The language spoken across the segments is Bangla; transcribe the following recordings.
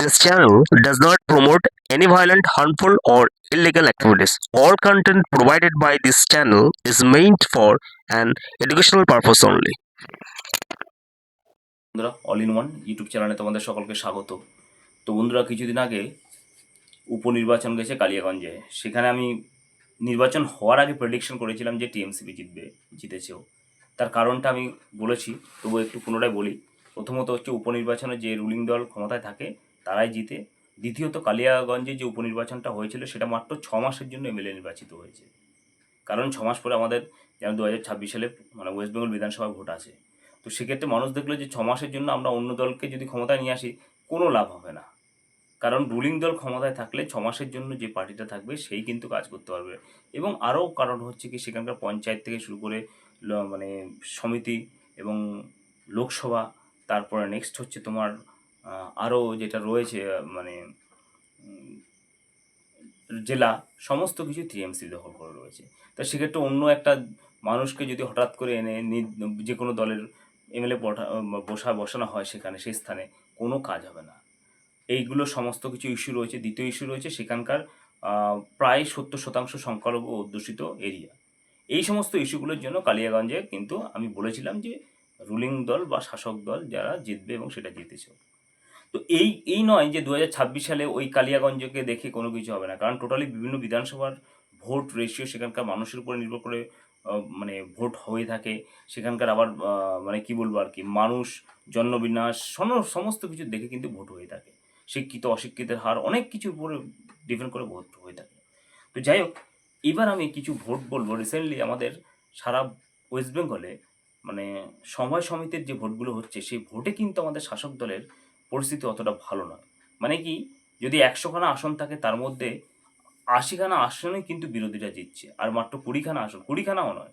This channel does not promote any violent, harmful, or illegal activities. All content provided by this channel is meant for an educational purpose only. বন্ধুরা অল ইন ওয়ান ইউটিউব চ্যানেলে তোমাদের সকলকে স্বাগত তো বন্ধুরা কিছুদিন আগে উপনির্বাচন গেছে কালিয়াগঞ্জে সেখানে আমি নির্বাচন হওয়ার আগে প্রেডিকশন করেছিলাম যে টিএমসিপি জিতবে জিতেছেও তার কারণটা আমি বলেছি তবু একটু পুনরায় বলি প্রথমত হচ্ছে উপনির্বাচনে যে রুলিং দল ক্ষমতায় থাকে তারাই জিতে। দ্বিতীয়ত কালিয়াগঞ্জে যে উপনির্বাচনটা হয়েছিল, সেটা মাত্র ছ মাসের জন্য এমএলএ নির্বাচিত হয়েছে। কারণ ছ মাস পরে আমাদের যেমন দু হাজার ছাব্বিশ সালে মানে ওয়েস্ট বেঙ্গল বিধানসভা ভোট আছে। তো সেক্ষেত্রে মানুষ দেখল যে ছ মাসের জন্য আমরা অন্য দলকে যদি ক্ষমতায় নিয়ে আসি, কোনো লাভ হবে না। কারণ রুলিং দল ক্ষমতায় থাকলে ছ মাসের জন্য যে পার্টিটা থাকবে, সেই কিন্তু কাজ করতে পারবে। এবং আরও কারণ হচ্ছে কি, সেখানকার পঞ্চায়েত থেকে শুরু করে মানে সমিতি এবং লোকসভা, তারপরে নেক্সট হচ্ছে তোমার আরও যেটা রয়েছে মানে জেলা, সমস্ত কিছু টিএমসি দখল করে রয়েছে। তা সেক্ষেত্রে অন্য একটা মানুষকে যদি হঠাৎ করে এনে যে কোনো দলের এমএলএ বসা, বসানো হয় সেখানে, সেই স্থানে, কোনো কাজ হবে না। এইগুলো সমস্ত কিছু ইস্যু রয়েছে। দ্বিতীয় ইস্যু রয়েছে সেখানকার প্রায় সত্তর শতাংশ সংখ্যালঘু অধ্যুষিত এরিয়া। এই সমস্ত ইস্যুগুলোর জন্য কালিয়াগঞ্জে কিন্তু আমি বলেছিলাম যে, রুলিং দল বা শাসক দল যারা জিতবে এবং সেটা জিতেছে। তো এই এই নয় যে দু হাজার ছাব্বিশ সালে ওই কালিয়াগঞ্জকে দেখে কোনো কিছু হবে না। কারণ টোটালি বিভিন্ন বিধানসভার ভোট রেশিও সেখানকার মানুষের উপরে নির্ভর করে মানে ভোট হয়ে থাকে। সেখানকার আবার মানে কি বলব আর কি, মানুষ, জন্মবিন্যাস সমস্ত কিছু দেখে কিন্তু ভোট হয়ে থাকে। শিক্ষিত, অশিক্ষিতের হার অনেক কিছুর উপরে ডিপেন্ড করে ভোট হয়ে থাকে। তো যাই হোক, এবার আমি কিছু ভোট বলব। রিসেন্টলি আমাদের সারা ওয়েস্ট বেঙ্গলে মানে সময় সমিতির যে ভোটগুলো হচ্ছে, সেই ভোটে কিন্তু আমাদের শাসক দলের পরিস্থিতি অতটা ভালো নয়। মানে কি, যদি একশোখানা আসন থাকে, তার মধ্যে আশিখানা আসনে কিন্তু বিরোধীরা জিতছে, আর মাত্র কুড়িখানা আসন, কুড়িখানাও নয়।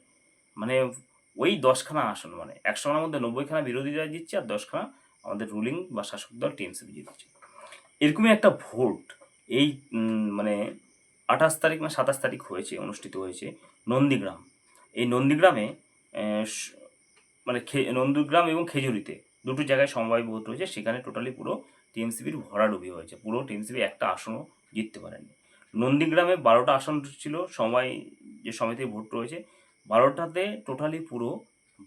মানে ওই দশখানা আসন মানে একশোখানার মধ্যে নব্বইখানা বিরোধীরা জিতছে, আর দশখানা আমাদের রুলিং বা শাসক দল টিএমসিপি জিতছে। এরকমই একটা ভোট এই মানে আঠাশ তারিখ না সাতাশ তারিখ হয়েছে, অনুষ্ঠিত হয়েছে নন্দীগ্রাম। এই নন্দীগ্রামে মানে নন্দীগ্রাম এবং খেজুরিতে দুটো জায়গায় সমবায় ভোট হয়েছে সেখানে টোটালি পুরো টিএমসিপির ভরাডুবি হয়েছে। পুরো টিএমসিপি একটা আসনও জিততে পারেনি। নন্দীগ্রামে বারোটা আসন ছিল সময় যে সমিতির ভোট রয়েছে, বারোটাতে টোটালি পুরো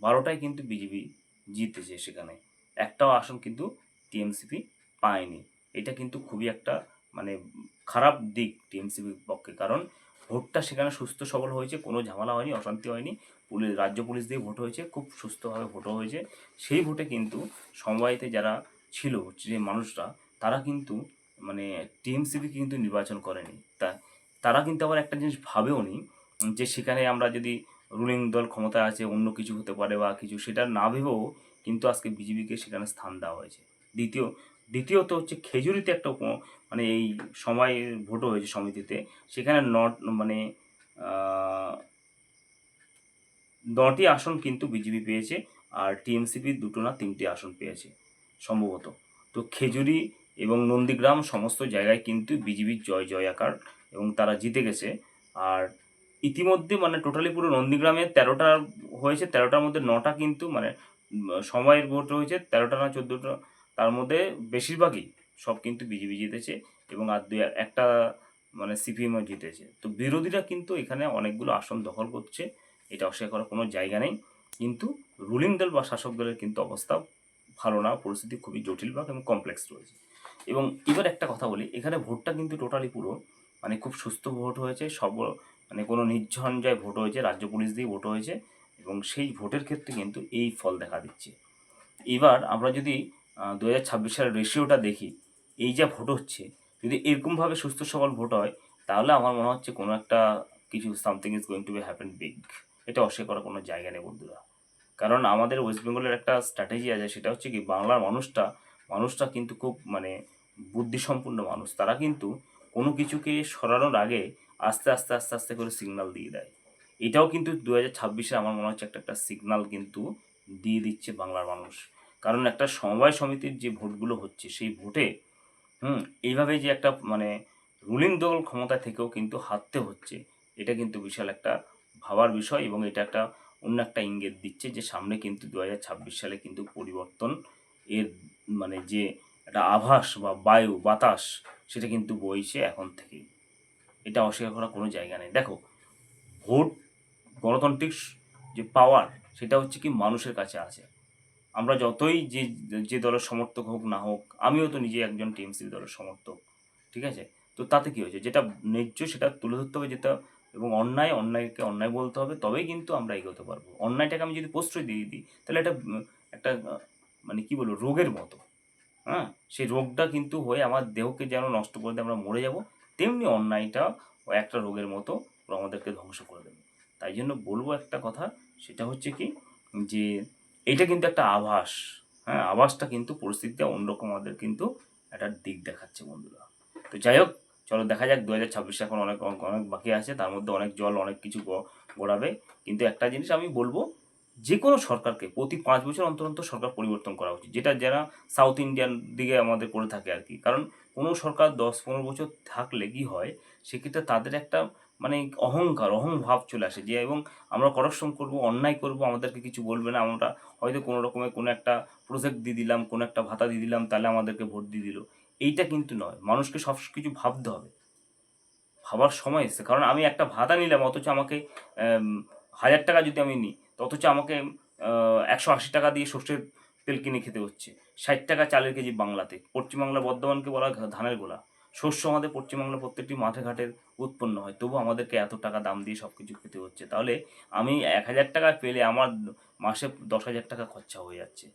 বারোটায় কিন্তু বিজেপি জিতেছে সেখানে। একটাও আসন কিন্তু টিএমসিপি পায়নি। এটা কিন্তু খুবই একটা মানে খারাপ দিক টিএমসিপির পক্ষে, কারণ ভোটটা সেখানে সুস্থ সবল হয়েছে, কোনো ঝামেলা হয়নি, অশান্তি হয়নি। পুলিশ, রাজ্য পুলিশ দিয়ে ভোট হয়েছে, খুব সুস্থভাবে ভোটও হয়েছে। সেই ভোটে কিন্তু সমবায়তে যারা ছিল যে মানুষরা, তারা কিন্তু মানে টিএমসিপি কিন্তু নির্বাচন করেনি। তা, তারা কিন্তু আবার একটা জিনিস ভাবেও নি, যে সেখানে আমরা যদি রুলিং দল ক্ষমতায় আছে, অন্য কিছু হতে পারে বা কিছু, সেটা না ভেবেও কিন্তু আজকে বিজেপিকে সেখানে স্থান দেওয়া হয়েছে। দ্বিতীয় দ্বিতীয়ত হচ্ছে খেজুরিতে একটা মানে এই সময় ভোটও হয়েছে সমিতিতে, সেখানে নট মানে নটি আসন কিন্তু বিজেপি পেয়েছে আর টিএমসিপি দুটো না তিনটি আসন পেয়েছে সম্ভবত। তো খেজুরি এবং নন্দীগ্রাম সমস্ত জায়গায় কিন্তু বিজেপির জয় জয় আকার এবং তারা জিতে গেছে। আর ইতিমধ্যে মানে টোটালি পুরো নন্দীগ্রামে তেরোটা হয়েছে, তেরোটার মধ্যে নটা কিন্তু মানে সময়ের ভোট হয়েছে, তেরোটা না চোদ্দোটা তার মধ্যে বেশিরভাগই সব কিন্তু বিজেপি জিতেছে এবং আর দুই একটা মানে সিপিএমও জিতেছে। তো বিরোধীরা কিন্তু এখানে অনেকগুলো আসন দখল করছে, এটা অস্বীকার করার কোনো জায়গা নেই। কিন্তু রুলিং দল বা শাসক দলের কিন্তু অবস্থা ভালো না, পরিস্থিতি খুবই জটিল বা এবং কমপ্লেক্স রয়েছে। এবং এবার একটা কথা বলি, এখানে ভোটটা কিন্তু টোটালি পুরো মানে খুব সুস্থ ভোট হয়েছে, সব মানে কোনো নির্ঝঞ্ঝায় ভোট হয়েছে, রাজ্য পুলিশ দিয়ে ভোট হয়েছে এবং সেই ভোটের ক্ষেত্রে কিন্তু এই ফল দেখা দিচ্ছে। এবার আমরা যদি দু হাজার ছাব্বিশ সালের রেশিওটা দেখি, এই যা ভোট হচ্ছে, যদি এরকমভাবে সুস্থ সবল ভোট হয়, তাহলে আমার মনে হচ্ছে কোনো একটা কিছু something is going to be happen big এটা অস্বীকার করার কোনো জায়গা নেই বন্ধুরা। কারণ আমাদের ওয়েস্ট বেঙ্গলের একটা স্ট্র্যাটেজি আছে, সেটা হচ্ছে কি, বাংলার মানুষটা মানুষটা কিন্তু খুব মানে বুদ্ধিসম্পন্ন মানুষ। তারা কিন্তু কোনো কিছুকে সরানোর আগে আস্তে আস্তে আস্তে আস্তে করে সিগন্যাল দিয়ে দেয়। এটাও কিন্তু দু হাজার ছাব্বিশে আমার মনে হচ্ছে একটা একটা সিগন্যাল কিন্তু দিয়ে দিচ্ছে বাংলার মানুষ। কারণ একটা সমবায় সমিতির যে ভোটগুলো হচ্ছে, সেই ভোটে, হুম, এইভাবে যে একটা মানে রুলিং দল ক্ষমতা থেকেও কিন্তু হারতে হচ্ছে, এটা কিন্তু বিশাল একটা ভাবার বিষয় এবং এটা একটা অন্য একটা ইঙ্গিত দিচ্ছে যে সামনে কিন্তু দু হাজার ছাব্বিশ সালে কিন্তু পরিবর্তন এর মানে যে একটা আভাস বা বায়ু, বাতাস, সেটা কিন্তু বইছে এখন থেকেই। এটা অস্বীকার করার কোনো জায়গা নেই। দেখো, ভোট গণতান্ত্রিক যে পাওয়ার সেটা হচ্ছে কি মানুষের কাছে আছে। আমরা যতই যে যে দলের সমর্থক হোক না হোক, আমিও তো নিজে একজন টিএমসি দলের সমর্থক, ঠিক আছে? তো তাতে কী হয়েছে? যেটা ন্যায্য সেটা তুলে ধরতে হবে যেটা, এবং অন্যায়, অন্যায়কে অন্যায় বলতে হবে, তবেই কিন্তু আমরা এগোতে পারব। অন্যায়টাকে আমি যদি প্রশ্রয় দিয়ে দিই, তাহলে এটা, একটা মানে কি বলব, রোগের মতো হ্যাঁ? সেই রোগটা কিন্তু হয়ে আমার দেহকে যেন নষ্ট করে দিয়ে আমরা মরে যাব, তেমনি অন্যায়টা একটা রোগের মতো আমাদেরকে ধ্বংস করে দেবে। তাই জন্য বলব একটা কথা, সেটা হচ্ছে কি, যে এটা কিন্তু একটা আভাস। হ্যাঁ আভাসটা কিন্তু পরিস্থিতিতে অন্যরকম আমাদের কিন্তু একটা দিক দেখাচ্ছে বন্ধুরা। তো যাই হোক, চলো দেখা যাক দু হাজার ছাব্বিশে এখন অনেক অনেক বাকি আছে, তার মধ্যে অনেক জল, অনেক কিছু গড়াবে। কিন্তু একটা জিনিস আমি বলব যে কোনো সরকারকে প্রতি পাঁচ বছর অন্তর অন্তর সরকার পরিবর্তন করা উচিত, যেটা যারা সাউথ ইন্ডিয়ান দিকে আমাদের করে থাকে আর কি। কারণ কোনো সরকার দশ, পনেরো বছর থাকলে কি হয়, সেক্ষেত্রে তাদের একটা মানে অহংকার অহং ভাব চলে আসে যে, এবং আমরা করাপশন করব, অন্যায় করব, আমাদেরকে কিছু বলবে না, আমরা হয়তো কোনো রকমের কোনো একটা প্রজেক্ট দিয়ে দিলাম, কোনো একটা ভাতা দিয়ে দিলাম, তাহলে আমাদেরকে ভোট দিয়ে দিল। এইটা কিন্তু নয়, মানুষকে সব কিছু ভাবতে হবে। ভাবার সময় এসেছে, কারণ আমি একটা ভাতা নিলাম, অথচ আমাকে হাজার টাকা যদি আমি নিই অথচ আমাকে একশো আশি টাকা দিয়ে সর্ষের তেল কিনে খেতে হচ্ছে। ষাট টাকা চালের কেজি বাংলাতে পশ্চিমবাংলা বর্ধমানকে বলা ধানের গোলা। শস্য আমাদের পশ্চিমবাংলার প্রত্যেকটি মাঠে ঘাটের উৎপন্ন হয়। তবু আমাদেরকে এত টাকা দাম দিয়ে সব কিছু খেতে হচ্ছে। তাহলে আমি এক হাজার টাকা পেলে আমার মাসে দশ হাজার টাকা খরচা হয়ে যাচ্ছে।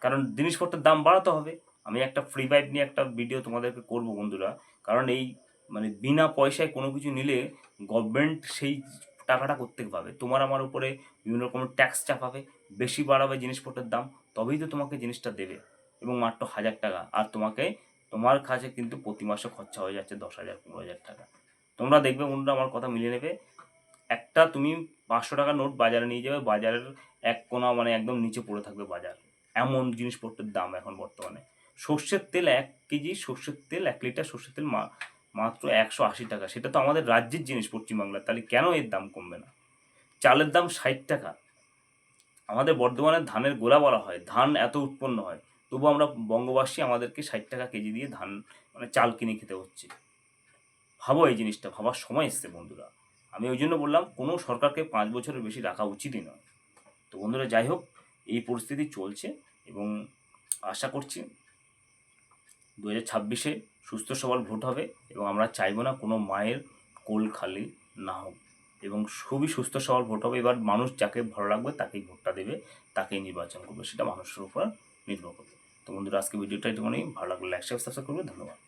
কারণ জিনিসপত্রের দাম বাড়াতে হবে। আমি একটা ফ্রি পাইপ নিয়ে একটা ভিডিও তোমাদেরকে করব বন্ধুরা। কারণ এই মানে বিনা পয়সায় কোনো কিছু নিলে গভর্নমেন্ট সেই টাকাটা করতে পাবে? তোমার আমার উপরে বিভিন্ন রকমের ট্যাক্স চাপাবে, বেশি বাড়াবে জিনিসপত্রের দাম, তবেই তো তোমাকে জিনিসটা দেবে। এবং মাত্র হাজার টাকা। আর তোমাকে তোমার কাছে কিন্তু প্রতি মাসে খরচা হয়ে যাচ্ছে দশ হাজার, পনেরো হাজার টাকা। তোমরা দেখবে বন্ধুরা, আমার কথা মিলিয়ে নেবে। একটা তুমি পাঁচশো টাকা নোট বাজারে নিয়ে যাবে, বাজারের এক কোনা মানে একদম নিচে পড়ে থাকবে বাজার। এমন জিনিসপত্রের দাম এখন বর্তমানে। সর্ষের তেল এক কেজি, সর্ষের তেল এক লিটার, সর্ষের তেল মাত্র একশো আশি টাকা। সেটা তো আমাদের রাজ্যের জিনিস পশ্চিমবাংলার তাহলে কেন এর দাম কমবে না? চালের দাম ষাট টাকা। আমাদের বর্ধমানের ধানের গোলা বলা হয়। ধান এত উৎপন্ন হয়। তবু আমরা বঙ্গবাসী আমাদেরকে ষাট টাকা কেজি দিয়ে ধান মানে চাল কিনে খেতে হচ্ছে। ভাবো এই জিনিসটা, ভাবার সময় এসছে বন্ধুরা। আমি ওই জন্য বললাম, কোনো সরকারকে পাঁচ বছরের বেশি রাখা উচিতই নয়। তো বন্ধুরা, যাই হোক, এই পরিস্থিতি চলছে এবং আশা করছি দু হাজার ছাব্বিশে সুস্থ সবল ভোট হবে এবং আমরা চাইব না কোনো মায়ের কোল খালি না হোক। এবং খুবই সুস্থ সবল ভোট হবে। এবার মানুষ যাকে ভালো লাগবে তাকেই ভোটটা দেবে, তাকেই নির্বাচন করবে। সেটা মানুষের উপর নির্ভর করবে। তো বন্ধুরা আজকে ভিডিওটা একটুখানি ভালো লাগলে লাইক সাবস্ক্রাইব করবে ধন্যবাদ।